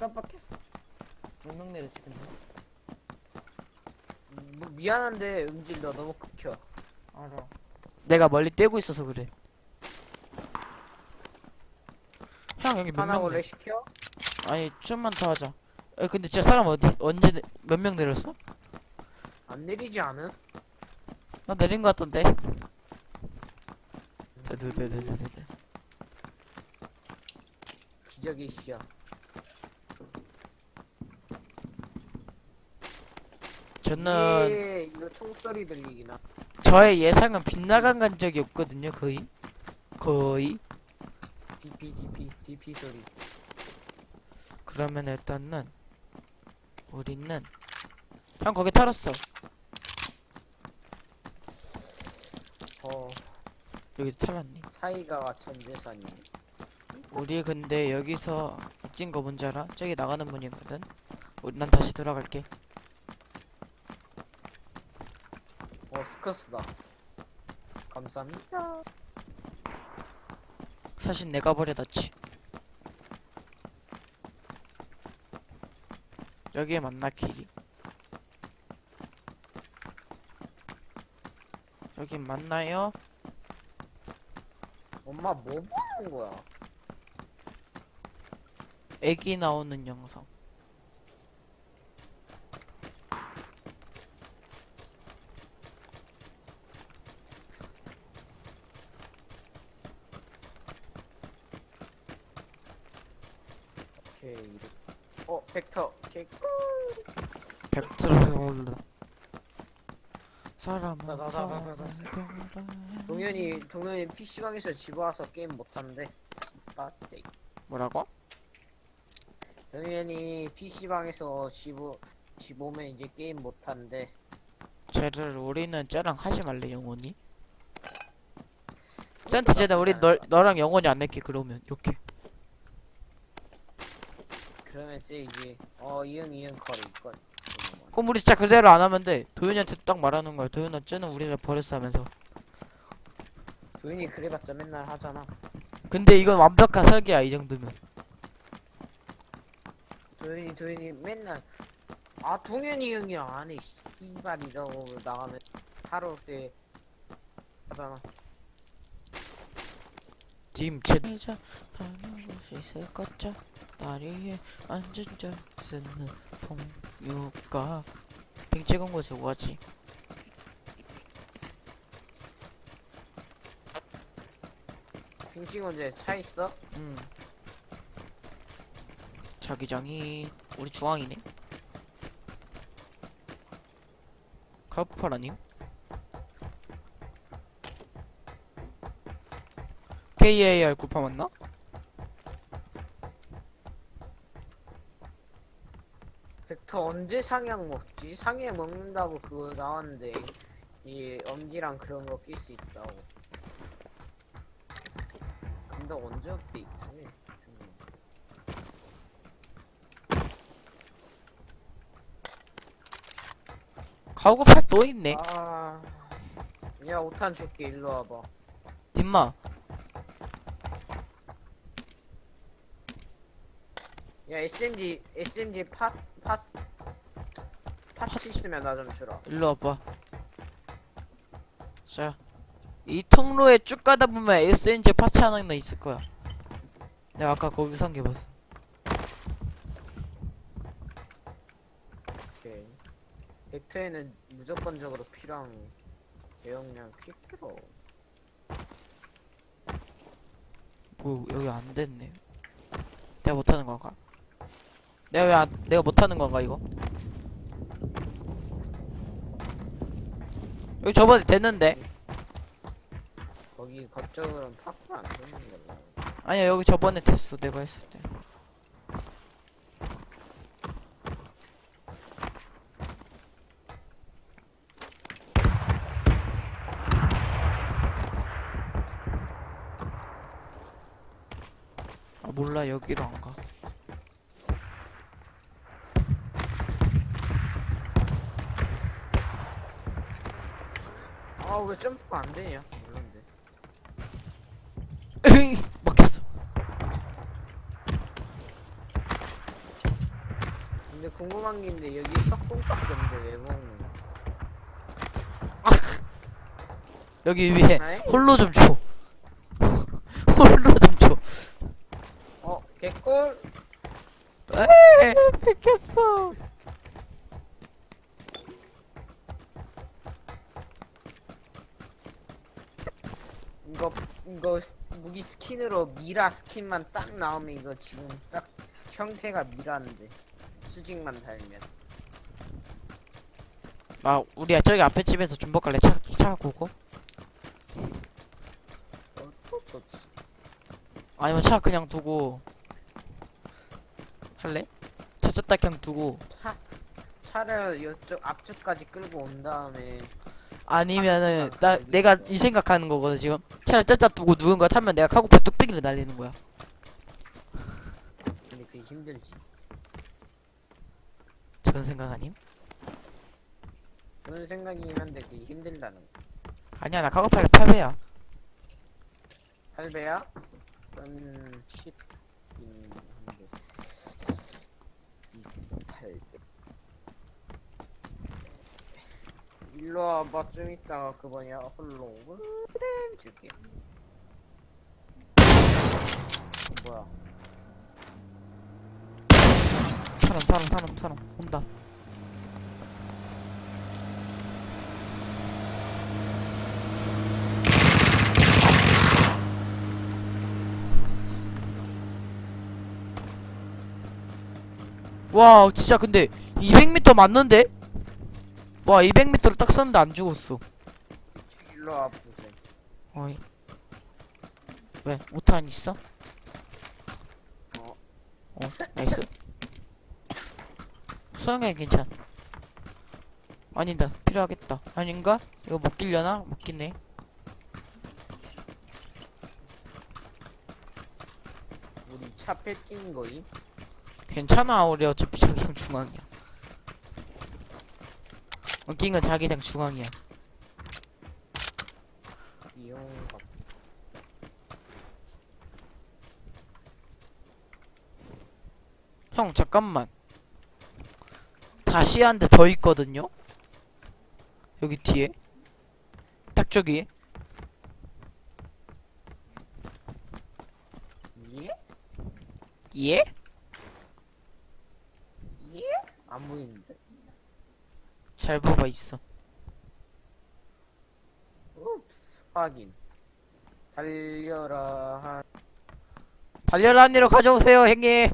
깜빡했어. 몇명 내렸지 근데? 음, 뭐 미안한데 음질 너 너무 극혀. 알아. 내가 멀리 떼고 있어서 그래. 형 여기 몇 하나 명? 내... 시켜? 아니 좀만 더 하자. 에 근데 진짜 사람 어디 언제 몇 명 내렸어? 안 내리지 않음? 나 내린 거 같던데. 드드드드드드. 기적의 시야. 저는 예, 이거 총소리 들리기나. 저의 예상은 빗나간 간 적이 없거든요. 거의 거의. DP DP DP 소리. 그러면 일단은 우리는 형 거기 털었어. 어 여기 털었니? 사이가 전재산이. 우리 근데 여기서 웃긴 거 뭔지 알아? 저기 나가는 문이거든. 우리 난 다시 돌아갈게. 어 스커스다. 감사합니다. 사실 내가 버려놨지. 여기에 만나 길이. 여기 맞나요? 엄마 뭐 보는 거야? 애기 나오는 영상. 오케이. 어 벡터. 오케이. 벡트로 사람은. 사람을 동현이 동현이 PC방에서 집 와서 게임 못 한대. 빠세. 뭐라고? 동현이 PC방에서 집, 오- 집 오면 이제 게임 못 한대. 쟤를 우리는 쟤랑 하지 말래 영원히. 쟤한테 쟤는 우리 널 너랑 영원히 안 낼게 그러면 이렇게. 쟤 이제 어 이응 이응 거리 걸. 그럼 우리 진짜 그대로 안 하면 돼. 도윤이한테 딱 말하는 거야. 도윤아 쟤는 우리를 버렸어 하면서. 동현이 그래봤자 맨날 하잖아. 근데 이건 완벽한 설계야 이 정도면. 도현이 도현이 맨날 아 동현이 형이 안해 씨발 이러고 나가면 하루 때 하잖아. 팀 체내자 하는 곳이 있을 것자 다리에 앉은 자 쓰는 풍류가 빙 찍은 곳이 오하지 빙칭 언제 차 있어? 음 자기장이 우리 중앙이네 카우팔 아님? KAR 98 맞나? 벡터 언제 상향 먹지? 상향 먹는다고 그거 나왔는데 이 엄지랑 그런 거 낄 수 있다고. 근데 언제 업데이트? 카우팔 또 있네 아, 야 오탄 줄게 일로 와봐. dim마 야 SMG SMG 팟 파스 파츠 있으면 나 좀 주라. 일로 와봐 자 이 통로에 쭉 가다 보면 SNG 파츠 하나 있을 거야 내가 아까 거기 산 게 봤어 오케이. 벡터에는 무조건적으로 필요한 대용량 퀵으로. 뭐 여기 안 됐네. 내가 못하는 건가? 내가 왜 안, 내가 못하는 건가 이거? 여기 저번에 됐는데 거기 거쪽으로는 파쿠 안 되는 걸로. 아니야 여기 저번에 됐어 내가 했을 때. 아 몰라 여기로 안 가. 아 왜 점프가 안 되냐? 몰랐는데. 먹혔어. 근데 궁금한 게 있는데 여기 석궁밖에 없는데 왜 먹는 거야? 여기 위에 하나에? 홀로 좀 줘. 홀로 좀 줘. 어 개꿀 에이, 뺏겼어. 이거 이거 스- 무기 스킨으로 미라 스킨만 딱 나오면 이거 지금 딱 형태가 미라인데 수직만 달면 아, 우리 저기 앞에 집에서 준복 갈래? 차, 차 고고? 어, 아니면 차 그냥 두고 할래? 차 줬다 그냥 두고 차 차를 이쪽 앞쪽까지 끌고 온 다음에 아니면은 나 내가. 이 생각하는 거거든 지금 차를 쩌짜 두고 누군가 타면 내가 카고팔 뚝배기를 날리는 거야 근데 그게 힘들지 저런 생각 아님? 그런 생각이긴 한데 그게 힘들다는 거 아니야 나 카고 팔 8배야 8배야? 그럼 10인 한데 28배 일로 와봐. 좀 이따가 그 뭐냐 홀로 그램 줄게. 뭐야? 사람 사람 사람 사람. 온다. 와 진짜 근데 200m 맞는데? 와 200m를 딱 썼는데 안 죽었어 일로 와 보세요 어이 왜? 5탄 있어? 어. 어 나이스 수영해 괜찮 아니다 필요하겠다 아닌가? 이거 못 끼려나? 못 끼네 우리 차 뺏긴 거임? 괜찮아 우리 어차피 자기장 중앙이야 웃긴 건 자기장 중앙이야 형 잠깐만 다시 한 대 더 있거든요? 여기 뒤에 딱 저기 예? 예? 예? 안 보이는데? 잘 봐봐 있어. 읍스 확인. 달려라 한. 달려라 니로 가져오세요 형님.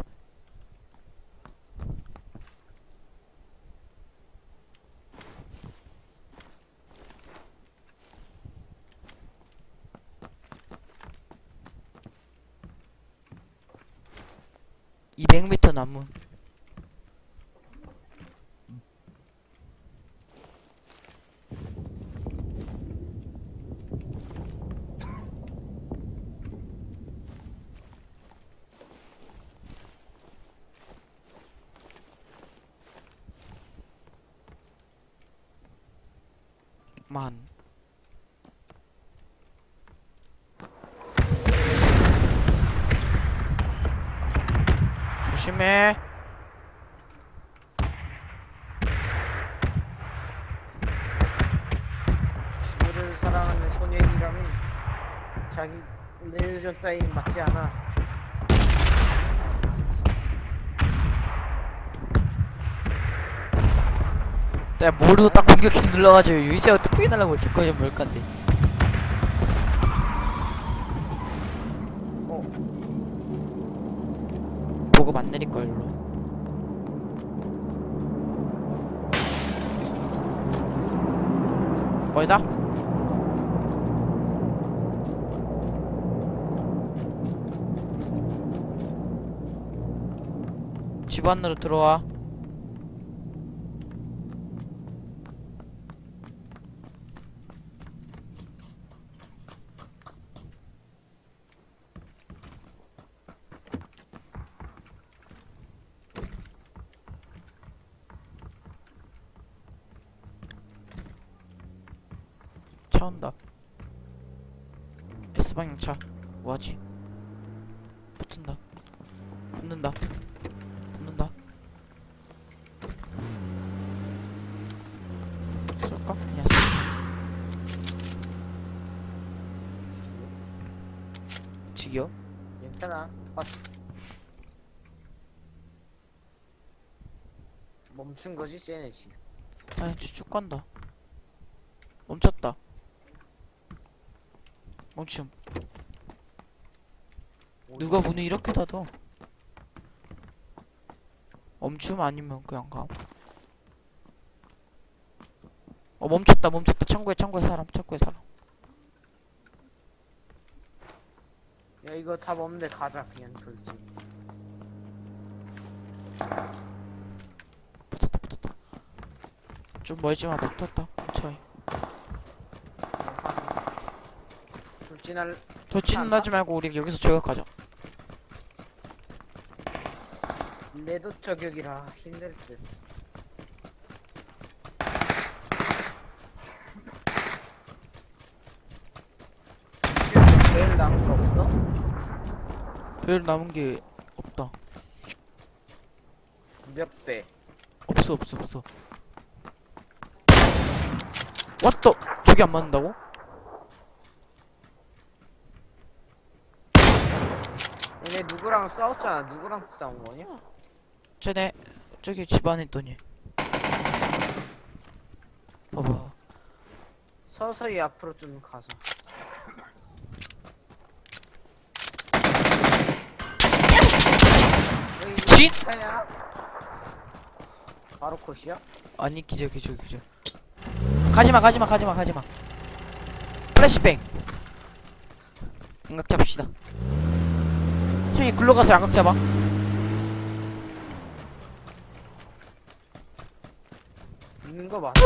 (200m) 남은 만. 조심해. 지구를 사랑하는 소년이라면 자기 따위 맞지 않아 내가 모르고 딱 공격키 눌러가지고 유이자가 뚝배기 날라고 이렇게 거지 뭘 건데. 어. 보급 안 내릴 걸로. 뭐이다? 집 안으로 들어와 붙는다. 붙는다. 쏠까? 그냥 쏠 지겨? 괜찮아. 왔어 멈춘 거지 쎄네지. 아니 쭉 간다. 멈췄다. 멈춤. 누가 문을 이렇게 닫아? 멈춤 아니면 그냥 가. 어 멈췄다 멈췄다. 창고에 창고에 사람 창고에 사람. 야 이거 답 없는데 가자 그냥 돌지. 붙었다 붙었다. 좀 멀지만 붙었다 차이 돌진할 돌진은 하지 말고 우리 여기서 저격하자 내도 저격이라 힘들 듯. 지금 남은 거 없어? 별 남은 게 없다 몇 배? 없어 없어 없어 왔다 저기 안 맞는다고? 얘네 누구랑 싸웠잖아. 누구랑 싸운 거냐? 쟤네 저기 집 안에 있더니. 봐봐. 서서히 앞으로 좀 이거 진? 차야? 바로 컷이야? 아니 기절 기절 기절. 가지마 가지마 가지마 가지마. 플래시뱅. 양각 잡읍시다. 형이 굴러가서 양각 잡아 있는 거 맞아?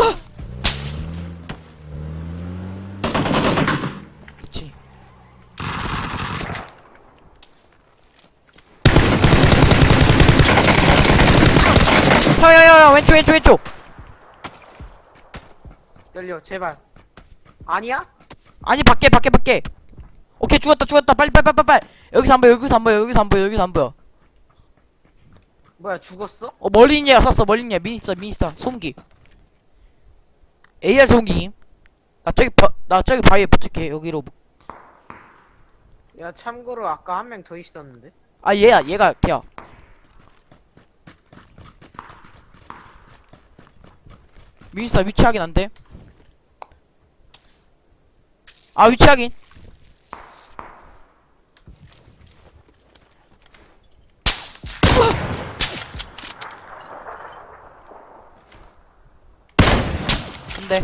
그치. 형형형 왼쪽 왼쪽 왼쪽. 열려 제발. 아니야? 아니 밖에 밖에 밖에. 오케이 죽었다 죽었다. 빨리 빨리 빨리 빨리. 여기서 안 보여 여기서 안 보여 여기서 안 보여 여기서 안 보여. 뭐야 죽었어? 어 멀리 있냐 쐈어 멀리 있냐 미니스타 미니스타 소음기 AR 소음기. 나 저기 바, 나 저기 바위에 붙을게 여기로. 야 참고로 아까 한 명 더 있었는데. 아 얘야 얘가 걔야. 미니스타 위치 확인 안돼 아 위치 확인 안돼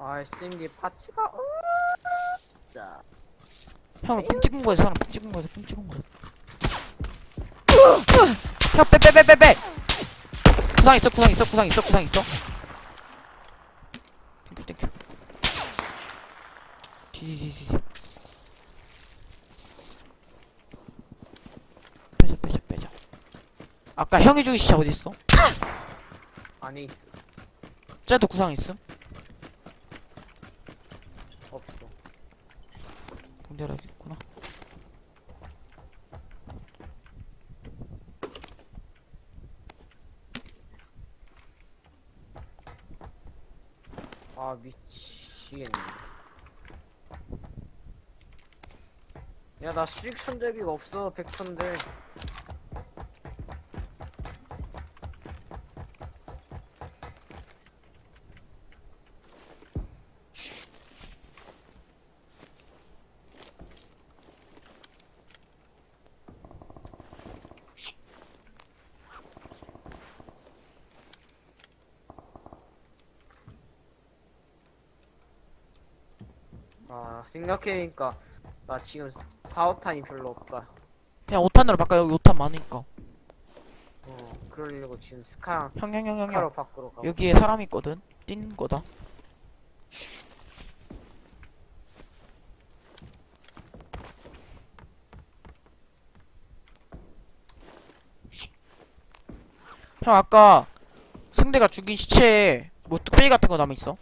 아 SMG 파츠가 어... 자. 형핑 찍은 거에서 사람 핑 찍은 거에서 핑 찍은 거에서 형 빼 빼빼 빼빼 구상 있어 구상 있어 구상 있어 구상 있어 땡큐 땡큐 디디디디 빼자 빼자 빼자 아까 형이 죽인 시체 어딨어? 안에 있어. 쟤도 구상 있음? 없어. 공대라 있구나 아 미치겠네. 야나 수익 손잡이가 없어 백천데. 아 생각해보니까 나 지금 4, 5탄이 별로 없다. 그냥 5탄으로 바꿔 여기 5탄 많으니까 어 그러려고 지금 스카랑 형형형 형형 스카로 바꾸러 가고. 여기에 사람 있거든 뛰는 거다 형 아까 상대가 죽인 시체에 뭐 뚜- 뚝배기 같은 거 남아 있어.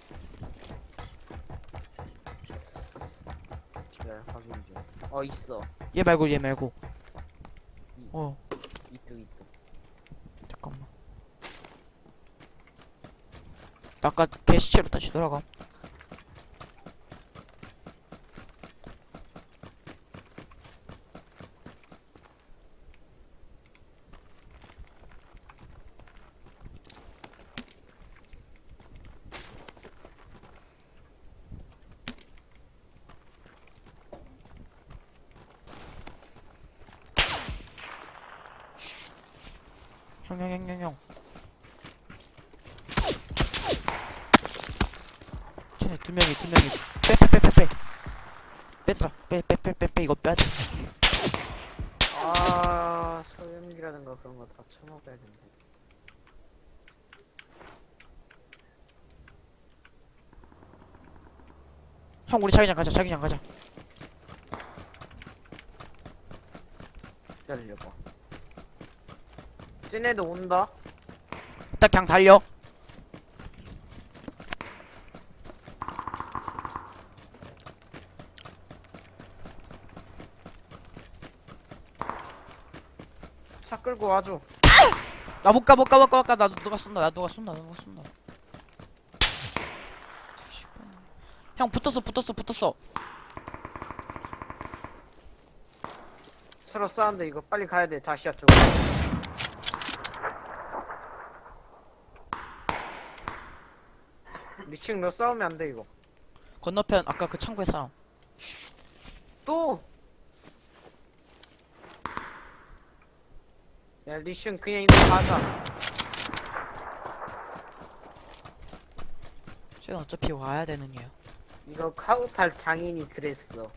네 확인 중 어 있어 얘 말고 얘 말고. 어 이뚝 이뚝 잠깐만. 나 아까 개시체로 다시 돌아가. 형, 형, 형, 형, 형. 쟤네 두 명이, 두 명이. 빼, 빼, 빼, 빼, 빼. 뺐다. 빼, 빼, 빼, 빼, 빼. 이거 빼야 돼. 아 소염기라든가 그런 거다 쳐먹어야 된다 형, 우리 자기장 가자, 자기장 가자. 기다려봐 쟤네도 온다 일단 그냥 달려. 차 끌고 와줘 나 못 가, 못 가, 못 가, 못 가. 나 누가 쏜다, 나 누가 쏜다, 나 누가 쏜다. 형, 붙었어, 붙었어, 붙었어. 서로 싸운데 이거 빨리 가야 돼 다시야 쪽으로 리칭 너 싸우면 안 돼 이거 건너편, 아까 그 창고의 사람. 또! 야 리칭 그냥 이거 가자 쟤는 어차피 와야 되는 얘야. 이거 카우팔 장인이 그랬어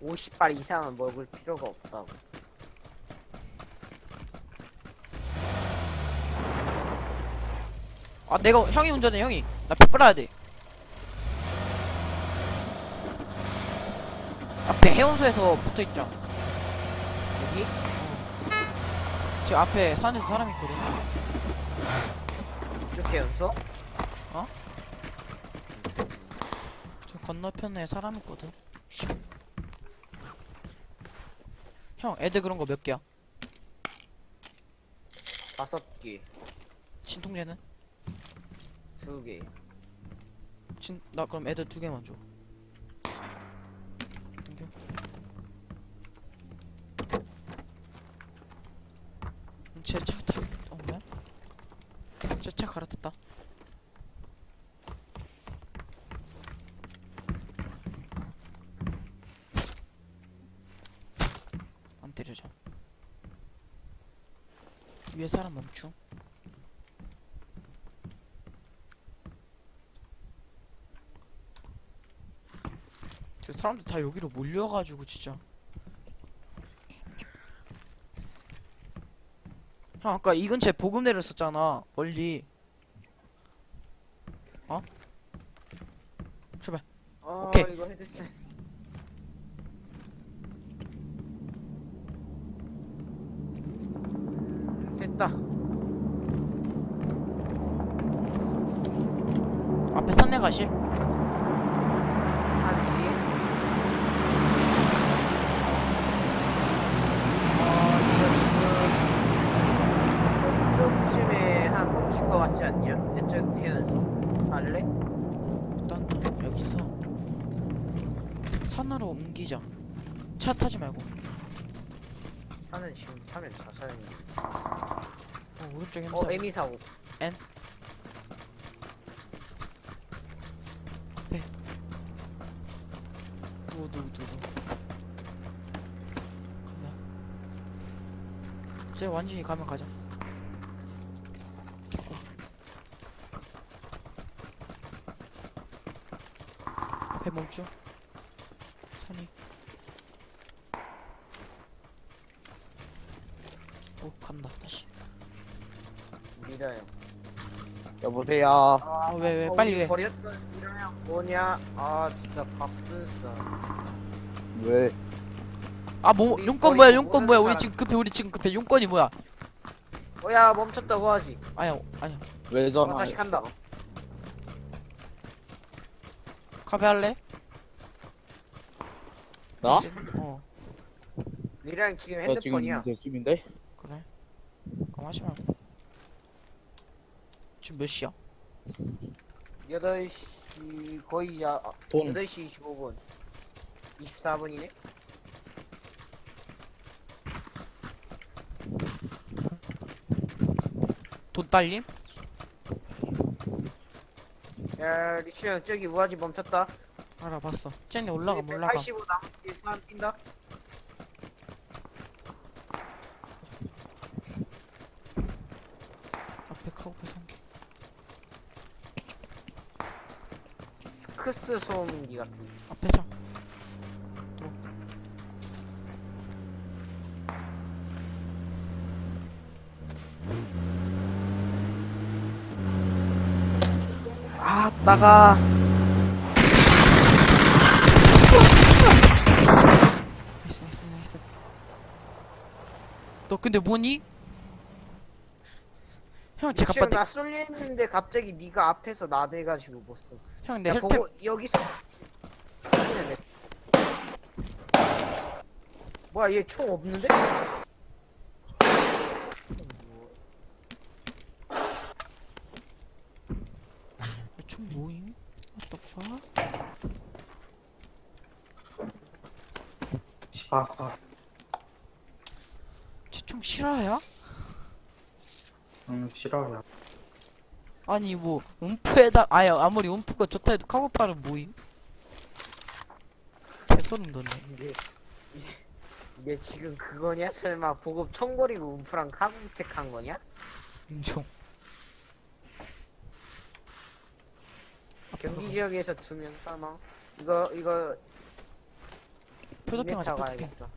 50발 이상은 먹을 필요가 없다고 아, 내가, 형이 운전해, 형이. 나피 빨아야 돼. 앞에 해운소에서 붙어 있자. 여기? 지금 앞에 산에서 사람 있거든. 이렇게 연서? 저 건너편에 사람 있거든. 형, 애들 그런 거 몇 개야? 다섯 개, 진통제는? 두 개. 진, 나 그럼 애들 두 개만 줘. 땡겨. 음, 쟤차 타, 어, 뭐야? 쟤차 갈아탔다. 안 때려져. 위에 사람 멈춤. 저 사람들 다 여기로 몰려가지고 진짜. 형 아까 이 근처에 보급 내렸었잖아 멀리. 아, 오케이. 이거 헤드셋. 음, 됐다. 앞에 산내 가실? 산 뒤에. 어, 이거 지금 이쪽쯤에 한 멈출 것 같지 않냐? 이쪽 태연소. 갈래? 일단 여기서 산으로 옮기자. 차 타지 말고. 차는 지금 타면 자살이. 어, 오른쪽에 어, 에미 사고. 누구 누구 누구. 간다. 이제 완전히 가면 가자. 배 멈추. 산이. 오 간다 다시. 믿어요. 여보세요. 아, 어, 왜, 왜, 어, 빨리 왜. 버렸던 이러면 뭐냐? 아, 진짜 바쁜 싸. 왜? 아 뭐 우리 용건 뭐야 용건 뭐야 우리. 지금 급해 우리 지금 급해 용건이 뭐야? 어, 야, 멈췄다고 하지. 아니야 아니야. 왜 어, 전화? 다시 간다. 카페 할래? 나? 이제- 어 리랑 지금 나 지금 핸드폰이야. 열심인데? 그래 그럼 하지 말고 지금 몇 시야? 8시 거의 야돈 8시 25분 24분이네 돈 딸림? 야 리치 형 저기 우아지 멈췄다 알아봤어. 쟤네 올라가 올라가. 85 나무 뒤에 사람 뛴다. 앞에 카고팔 성게 스크스 소음기 같은. 앞에 자아 따가 나이스 나이스 나이스 너 근데 뭐니? 형 제가 형 봤대 나 쏠리는데 갑자기 네가 앞에서 나대가지고 못 써. 형 내 야 헬템 보고 여기서 쏠리는데. 뭐야 얘 총 없는데? 총 모임? What the fuck? 아싸. 쟤 총 실화야? 응, 싫어요. 아니 뭐 움프에다 아야 아무리 움프가 좋다 해도 카고팔은 모임? 개소름 돋네 이게 이게, 지금 그거냐? 설마 보급 총거리고 움프랑 카구텍 한 거냐? 인종 경기 지역에서 두 명 사망. 이거 이거 푸드핑 하자 가야겠다.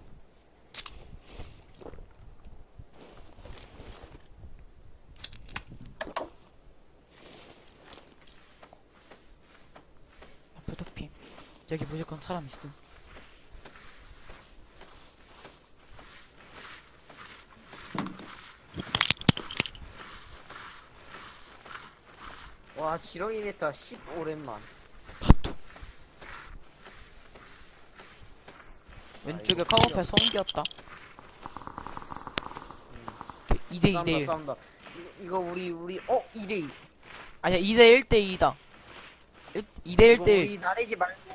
아, 푸드핑 여기 무조건 사람 있음 와 지렁이 메타 10 오랜만. 밥도 왼쪽에 이거 카고팔 성기였다 2대 싸움다 2대 1 싸움다. 이거, 이거 우리 우리 어 2대2. 아니야 2대 1대 2다 2대 이거 1대 우리 나대지 말고.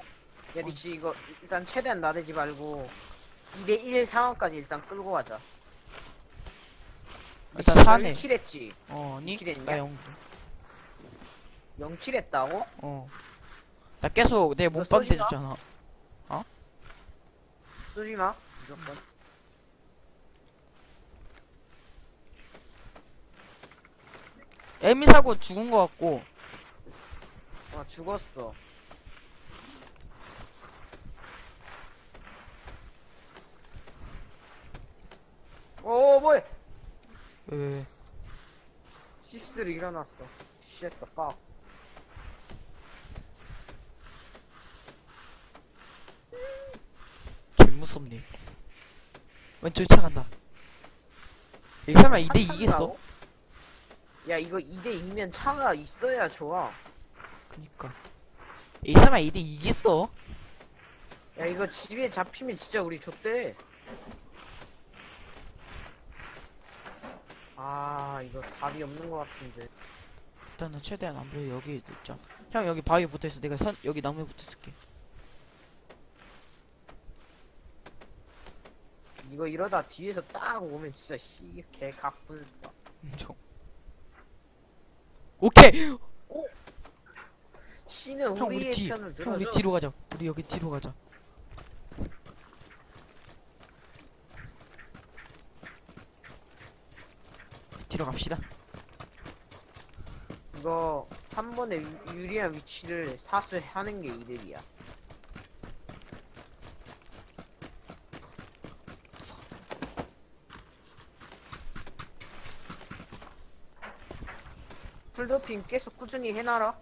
야 리치 이거 일단 최대한 나대지 말고 2대1 상황까지 일단 끌고 가자. 일단 사네. 1킬 했지. 어 아니 이킬했냐? 나 영. 0킬 했다고? 어. 나 계속 내너 몸빵 쏘지 마? 때렸잖아. 쏘지 마. 무조건. 에미 사고 죽은 거 같고. 아 죽었어. 오 뭐야? 왜. 시스들 일어났어. Shut the fuck. 개 무섭네. 왼쪽에 차 간다. 이 설마 2대 2겠어? 야 이거 2대 2면 차가 있어야 좋아. 그니까. 이 설마 2대 2겠어? 야 이거 집에 잡히면 진짜 우리 좆대. 아 이거 답이 없는 것 같은데. 일단은 최대한 안 보여 여기 있자. 형 여기 바위에 붙어 있어. 내가 선 여기 나무에 붙어 있을게. 이거 이러다 뒤에서 딱 오면 진짜 씨개 각분스다. 엄청. 오케이. 씨는 형 우리 우리의 뒤. 편을 형 들어줘. 우리 뒤로 가자. 우리 여기 뒤로 가자. 뒤로 갑시다. 이거 한 번에 유- 유리한 위치를 사수하는 게 이득이야. 풀도핑 계속 꾸준히 해놔라.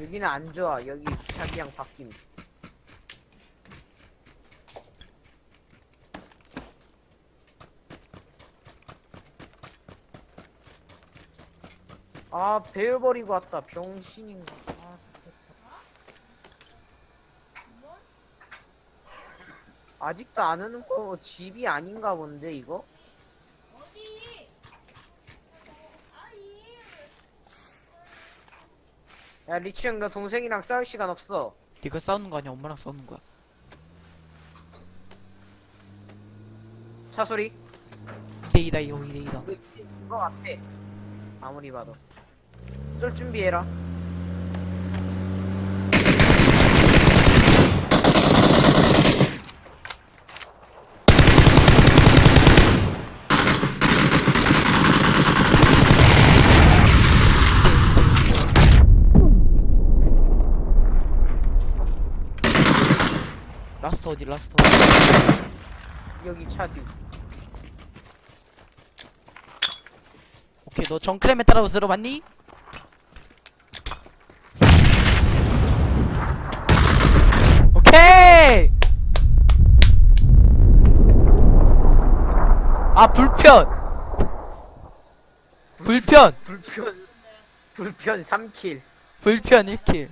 여기는 안 좋아. 여기 자기랑 바뀜. 아, 배열 버리고 왔다. 병신인가. 아, 아직도 안 오는 거 집이 아닌가 본데, 이거? 야 리치 형너 동생이랑 싸울 시간 없어. 네가 싸우는 거 아니야? 엄마랑 싸우는 거야? 차 소리? 2대2다 이거 2대2다. 이거 이거 같아. 아무리 봐도. 쏠 준비해라 라스트 어디 라스트 어디? 여기 차뒤. 오케이 너 정크레메 따라고 들어봤니? 오케이! 아 불편! 불편! 불편 불편 3킬. 불편 1킬